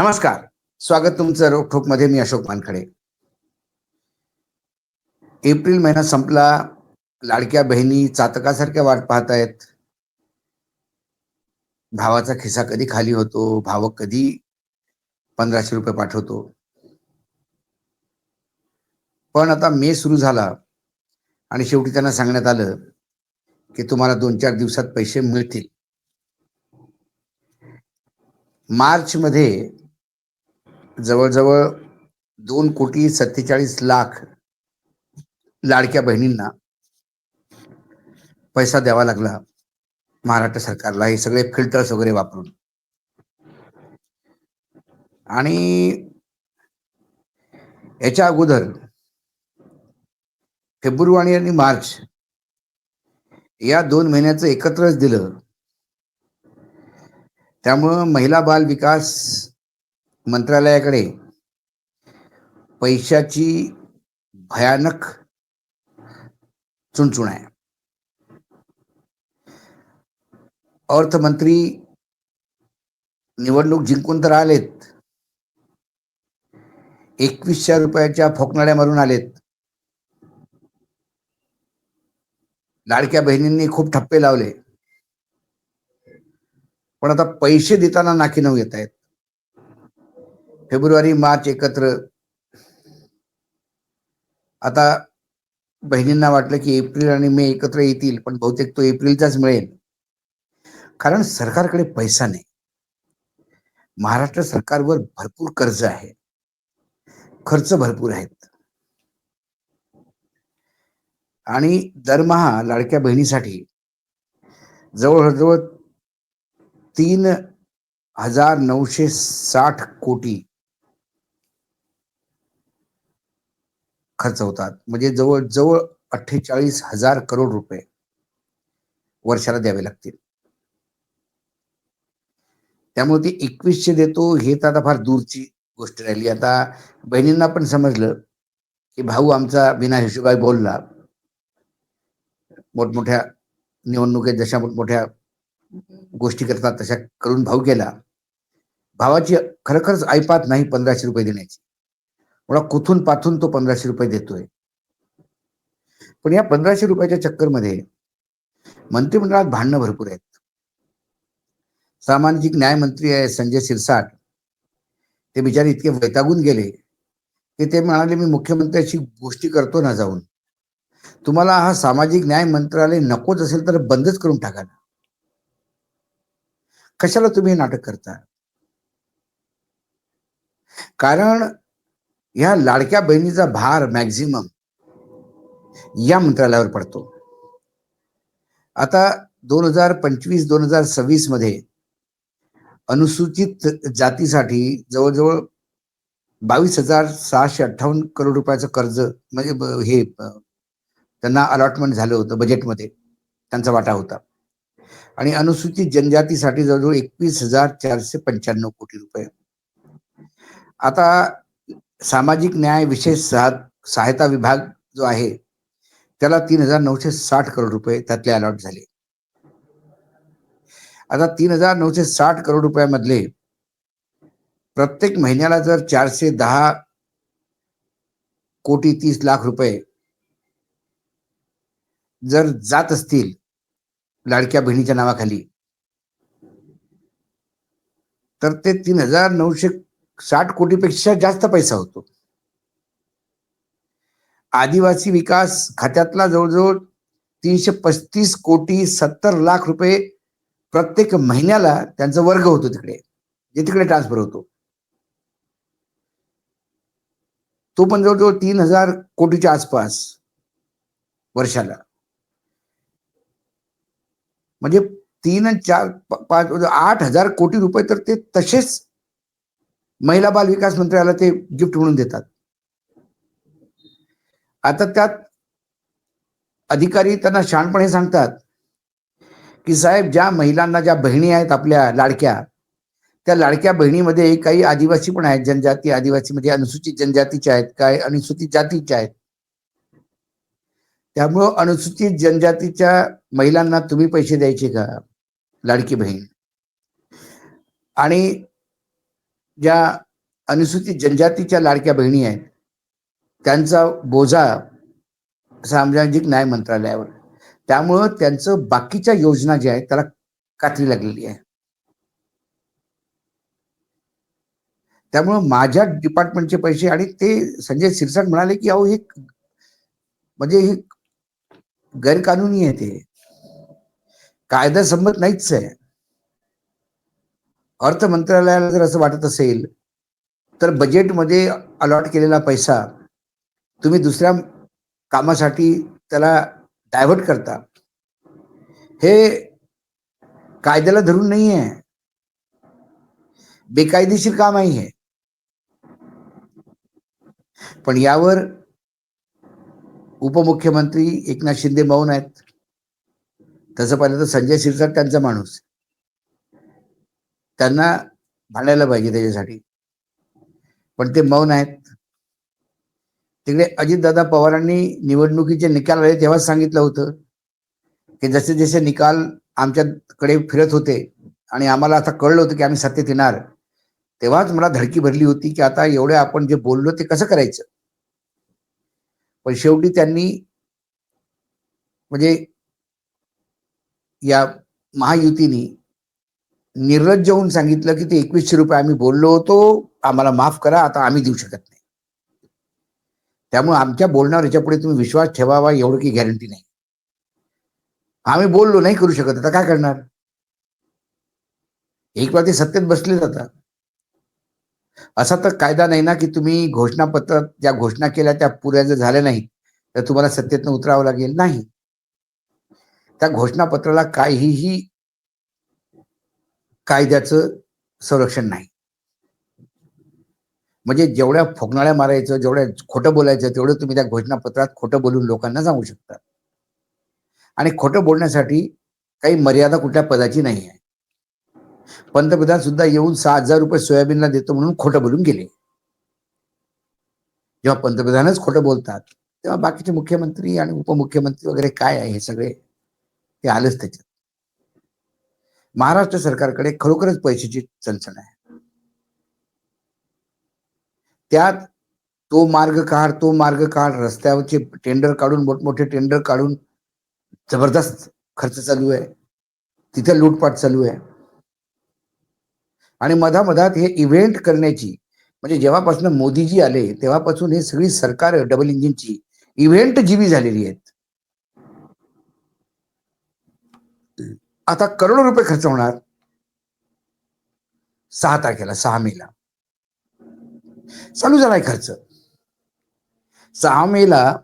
नमस्कार. स्वागत तुमचं रोखोकमध्ये मी अशोक मानखडे. एप्रिल महिना संपला. लाडक्या बहिणी चातकासारख्या वाट पाहतायत. भावाचा खिसा कधी खाली होतो? भाव कधी पंधराशे रुपये पाठवतो? पण आता मे सुरू झाला आणि शेवटी त्यांना सांगण्यात आलं की तुम्हाला दोन चार दिवसात पैसे मिळतील. मार्च मध्ये जवळजवळ दोन कोटी सत्तेचाळीस लाख लाडक्या बहिणींना पैसा द्यावा लागला महाराष्ट्र सरकारला हे सगळे फिल्टर्स वगैरे वापरून. आणि याच्या अगोदर फेब्रुवारी आणि मार्च या दोन महिन्याचं एकत्रच दिलं. त्यामुळं महिला बाल विकास मंत्रालयाकडे पैशाची भयानक चुणचुण आहे. अर्थमंत्री निवडणूक जिंकून तर आलेत. एकवीसशे रुपयाच्या फोकनाड्या मारून आलेत. लाडक्या बहिणींनी खूप ठप्पे लावले. पण आता पैसे देताना नाकी नऊ येत आहेत फेब्रुवारी मार्च एकत्र. आता बहिणींना वाटलं की एप्रिल आणि मे एकत्र येतील पण बहुतेक तो एप्रिलचाच मिळेल. कारण सरकारकडे पैसा नाही. महाराष्ट्र सरकारवर भरपूर कर्ज आहे. खर्च भरपूर आहेत. आणि दरमहा लाडक्या बहिणीसाठी जवळजवळ तीन हजार नऊशे साठ कोटी खर्च होतात म्हणजे जवळ जवळ अठ्ठेचाळीस हजार करोड रुपये वर्षाला द्यावे लागतील. त्यामुळे ती एकवीसशे देतो हे तर आता फार दूरची गोष्ट राहिली. आता बहिणींना पण समजलं की भाऊ आमचा बिना हिशोबाई बोलला. मोठमोठ्या निवडणुकीत जशा मोठमोठ्या गोष्टी करतात तशा करून भाऊ गेला. भावाची खरोखरच ऐपात नाही पंधराशे रुपये देण्याची. मला कुथून पाथून तो पंधराशे रुपये देतोय? पण या पंधराशे रुपयाच्या चक्करमध्ये मंत्रिमंडळात भांडणं भरपूर आहेत. सामाजिक न्याय मंत्री आहे संजय सिरसाट ते बिचारे इतके वैतागून गेले की ते म्हणाले मी मुख्यमंत्र्याची गोष्टी करतो ना जाऊन. तुम्हाला हा सामाजिक न्याय मंत्रालय नकोच असेल तर बंदच करून टाका ना. कशाला तुम्ही हे नाटक करता? कारण या लाडक्या बहिणीचा भार मॅक्झिमम या मंत्रालयावर पडतो. आता दोन हजार पंचवीस दोन हजार सव्वीसमध्ये अनुसूचित जातीसाठी जवळजवळ बावीस हजार सहाशे अठ्ठावन्न करोड रुपयाचं कर्ज म्हणजे हे त्यांना अलॉटमेंट झालं होतं बजेटमध्ये त्यांचा वाटा होता. आणि अनुसूचित जनजातीसाठी जवळजवळ एकवीस हजार चारशे पंच्याण्णव कोटी रुपये. आता सामाजिक न्याय विशेष सहायता विभाग जो आहे त्याला तीन हजार नऊशे साठ करोड रुपये त्यातले अलॉट झाले. आता तीन हजार नऊशे साठ करोड रुपयामधले प्रत्येक महिन्याला जर चारशे दहा कोटी तीस लाख रुपये जर जात असतील लाडक्या बहिणीच्या नावाखाली तर ते तीन हजार नऊशे साठ कोटीपेक्षा जास्त पैसा होतो. आदिवासी विकास खात्यातला जवळजवळ तीनशे पस्तीस कोटी सत्तर लाख रुपये प्रत्येक महिन्याला त्यांचा वर्ग होतो तिकडे जे तिकडे ट्रान्सफर होतो. तो पण जवळजवळ तीन हजार कोटीच्या आसपास वर्षाला. म्हणजे तीन चार पाच आठ हजार कोटी रुपये तर ते तसेच महिला बाल विकास मंत्र्याला ते गिफ्ट म्हणून देतात. आता त्यात अधिकारी त्यांना शहाणपणे सांगतात की साहेब ज्या महिलांना ज्या बहिणी आहेत आपल्या लाडक्या त्या लाडक्या बहिणीमध्ये काही आदिवासी पण आहेत जनजाती आदिवासी म्हणजे अनुसूचित जनजातीच्या आहेत काय अनुसूचित जातीच्या आहेत. त्यामुळं अनुसूचित जनजातीच्या महिलांना तुम्ही पैसे द्यायचे का लाडकी बहीण? आणि ज्या अनुसूचित जनजातीच्या लाडक्या बहिणी आहेत त्यांचा बोजा सामाजिक न्याय मंत्रालयावर. त्यामुळं त्यांचं बाकीच्या योजना ज्या आहेत त्याला कात्री लागलेली आहे. त्यामुळं माझ्या डिपार्टमेंटचे पैसे आणि ते संजय सिरसाट म्हणाले की अहो हे म्हणजे हे गैरकानुनी आहे ते. कायदा संमत नाहीच आहे. अर्थ मंत्रालयाला जर असं वाटत असेल तर बजेटमध्ये अलॉट केलेला पैसा तुम्ही दुसऱ्या कामासाठी त्याला डायव्हर्ट करता. हे कायद्याला धरून नाही आहे बेकायदेशीर काम आहे हे पण यावर उपमुख्यमंत्री एकनाथ शिंदे मौन आहेत. तसं पाहिलं तर संजय शिरसाट त्यांचा माणूस. त्यांना भांडायला पाहिजे त्याच्यासाठी. पण ते मौन आहेत. तिकडे अजितदादा पवारांनी निवडणुकीचे निकाल आले तेव्हाच सांगितलं होतं की जसे जसे निकाल आमच्याकडे फिरत होते आणि आम्हाला आता कळलं होतं की आम्ही सत्तेत येणार तेव्हाच मला धडकी भरली होती की आता एवढे आपण जे बोललो ते कसं करायचं? पण शेवटी त्यांनी म्हणजे या महायुतीनी निर्लज्ज होऊन सांगितलं की ते एकवीसशे रुपये आम्ही बोललो होतो आम्हाला माफ करा आता आम्ही देऊ शकत नाही. त्यामुळे आमच्या बोलण्यावर याच्यापुढे तुम्ही विश्वास ठेवावा एवढं की गॅरंटी नाही. आम्ही बोललो नाही करू शकत आता काय करणार? एक वेळा ते सत्तेत बसले जातात. असा तर कायदा नाही ना की तुम्ही घोषणापत्र ज्या घोषणा केल्या त्या पुऱ्या जर झाल्या नाही तर तुम्हाला सत्तेतनं उतरावं लागेल. नाही. त्या घोषणापत्राला काहीही कायद्याचं संरक्षण नाही. म्हणजे जेवढ्या फोकनाळ्या मारायचं जेवढ्या खोटं बोलायचं तेवढं तुम्ही त्या घोषणापत्रात खोटं बोलून लोकांना सांगू शकता. आणि खोटं बोलण्यासाठी काही मर्यादा कुठल्या पदाची नाही आहे. पंतप्रधान सुद्धा येऊन सहा हजार रुपये सोयाबीनला देतो म्हणून खोटं बोलून गेले. जेव्हा पंतप्रधानच खोटं बोलतात तेव्हा बाकीचे मुख्यमंत्री आणि उपमुख्यमंत्री वगैरे काय आहे हे सगळे ते आलंच त्याच्यात. महाराष्ट्र सरकारकडे खरोखरच पैशाची चणचण आहे. त्यात तो मार्ग काढ तो मार्ग काढ रस्त्यावरचे टेंडर काढून मोठमोठे टेंडर काढून जबरदस्त खर्च चालू आहे. तिथे लूटपाट चालू आहे. आणि मधामधात हे इव्हेंट करण्याची म्हणजे जेव्हापासून मोदीजी आले तेव्हापासून हे सगळी सरकार डबल इंजिनची इव्हेंट जीवी झालेली आहेत. आता करोडो रुपये खर्च होणार. सहा तारखेला सहा मेला. चालू झालाय खर्च. सहा मेला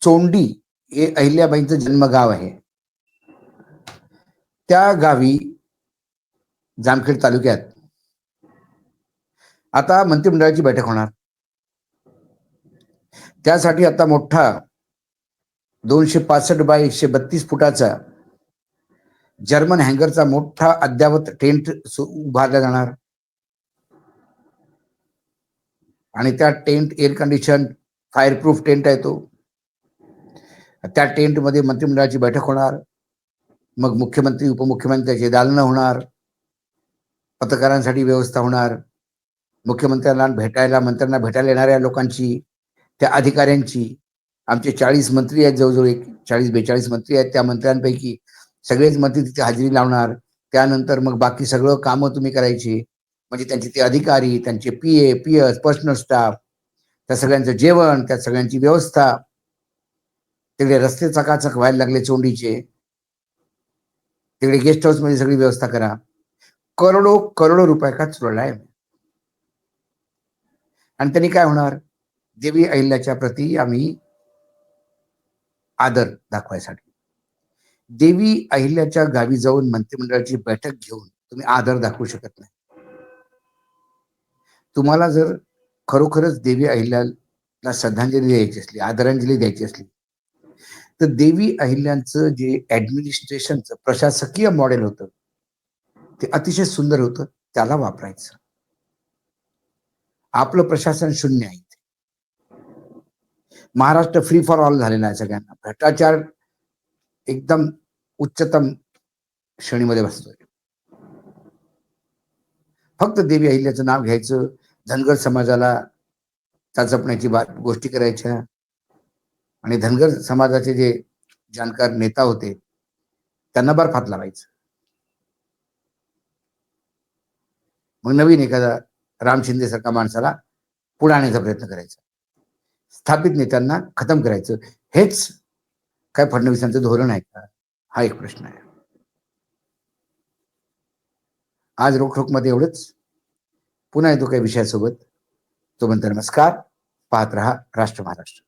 चोंडी हे अहिल्याबाईंचं जन्मगाव आहे. त्या गावी जामखेड तालुक्यात. आता मंत्रिमंडळाची बैठक होणार. त्यासाठी आता मोठा दोनशे पासष्ट बाय एकशे बत्तीस फुटाचा जर्मन हँगरचा मोठा अद्यावत टेंट उभारला जाणार. आणि त्या tent air condition fireproof tent आहे तो. त्या टेंटमध्ये मंत्रिमंडळाची बैठक होणार. मग मुख्यमंत्री उपमुख्यमंत्र्याचे दालनं होणार. पत्रकारांसाठी व्यवस्था होणार. मुख्यमंत्र्यांना भेटायला मंत्र्यांना भेटायला येणाऱ्या लोकांची त्या अधिकाऱ्यांची. आमचे चाळीस मंत्री आहेत जवळजवळ एक चाळीस बेचाळीस मंत्री आहेत त्या मंत्र्यांपैकी. सगळेच मते तिथे हजेरी लावणार. त्यानंतर मग बाकी सगळं कामं तुम्ही करायची. म्हणजे त्यांचे ते अधिकारी त्यांचे P A P S personal staff त्या सगळ्यांचं जेवण त्या सगळ्यांची व्यवस्था. तिकडे रस्ते चकाचक व्हायला लागले चोंडीचे. तिकडे गेस्ट हाऊसमध्ये सगळी व्यवस्था करा. करोडो करोडो रुपये का चुरला आहे? आणि त्यांनी काय होणार? देवी अहिल्याच्या प्रती आम्ही आदर दाखवायसाठी. देवी अहिल्याच्या गावी जाऊन मंत्रिमंडळाची बैठक घेऊन तुम्ही आदर दाखवू शकत नाही. तुम्हाला जर खरोखरच देवी अहिल्याला श्रद्धांजली द्यायची असली आदरांजली द्यायची असली तर देवी अहिल्यांचं जे ऍडमिनिस्ट्रेशनचं प्रशासकीय मॉडेल होतं ते अतिशय सुंदर होतं त्याला वापरायचं. आपलं प्रशासन शून्य आहे महाराष्ट्र फ्री फॉर ऑल झालेला आहे सगळ्यांना. भ्रष्टाचार एकदम उच्चतम श्रेणीमध्ये बसतोय. फक्त देवी अहिल्याचं नाव घ्यायचं धनगर समाजाला चाचपण्याची गोष्टी करायच्या. आणि धनगर समाजाचे जे जाणकार नेता होते त्यांना बर्फात लावायचं. मग नवीन एखादा राम शिंदे सारखा माणसाला पुढे आणण्याचा प्रयत्न करायचा. स्थापित नेत्यांना खतम करायचं. हेच काय फडणवीसांचं धोरण आहे का? हा एक प्रश्न आहे. आज रोखोकमध्ये एवढंच. पुन्हा येतो काही विषयासोबत. तोपर्यंत नमस्कार. पाहत रहा राष्ट्र महाराष्ट्र.